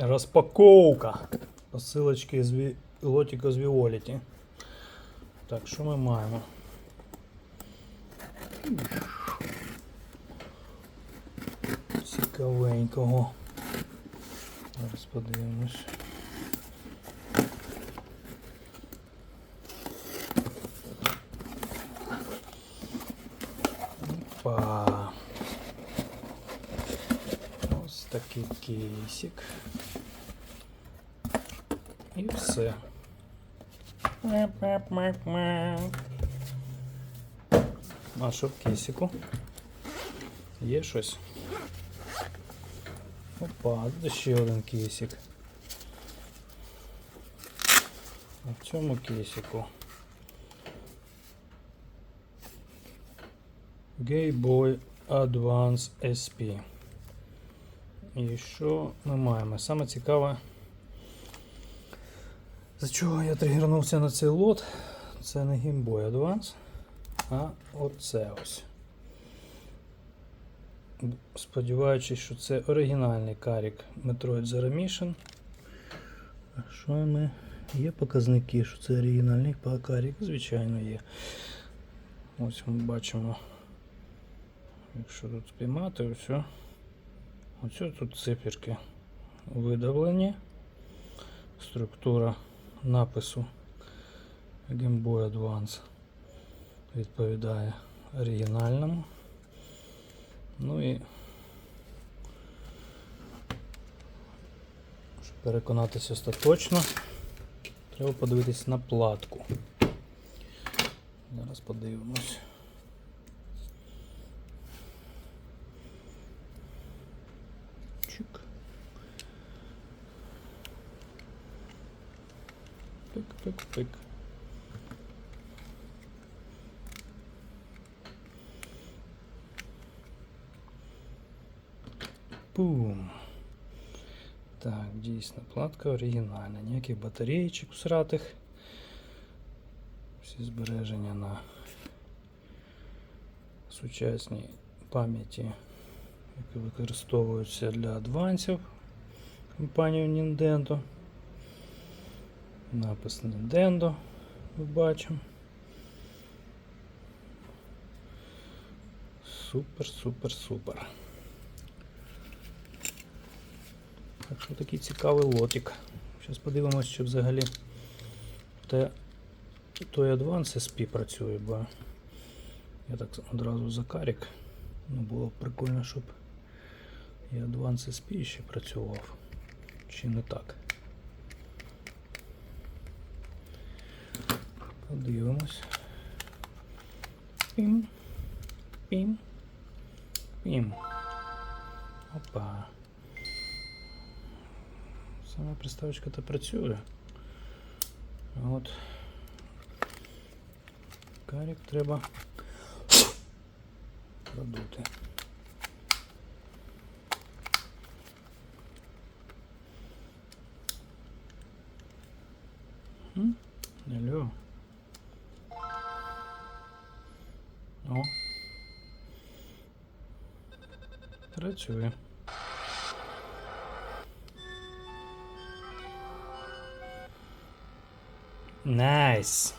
Розпаковка. Посилочки з лотіка з Віоліті. Так, що ми маємо? Цікавенького. Зараз подивимось. Опа. Ось такий кейсик. І все. А що в кейсику? Є щось? Опа, тут ще один кейсик. А в цьому кейсику Game Boy Advance SP. І що ми маємо? Саме цікаве, за чого я тригернувся на цей лот, це не Game Boy Advance, а оце ось. Сподіваючись, що це оригінальний карік Metroid Zero Mission. Що ми? Є показники, що це оригінальний карік, звичайно є. Ось ми бачимо, якщо тут спіймати, ось. Ось тут циферки видавлені. Структура напису Game Boy Advance відповідає оригінальному. Ну і щоб переконатися остаточно, треба подивитись на платку. Зараз подивимось. Пик-пик-пик. Бум. Так, дійсно, платка оригінальна. Ніяких батареїчок всратих. Всі збереження на сучасній пам'яті, які використовуються для адвансів компанією Nintendo. Напис Nintendo ми бачимо. Супер, супер, супер. Так що такий цікавий лотик. Зараз подивимось, чи взагалі те, той Advance SP працює, бо я так одразу за карік. Ну, було б прикольно, щоб і Advance SP ще працював. Чи не так? Подивимось. Пім. Пім. Пім. Опа. Сама приставочка то працює. От карік треба продути. Алло. О. Працює. Найс.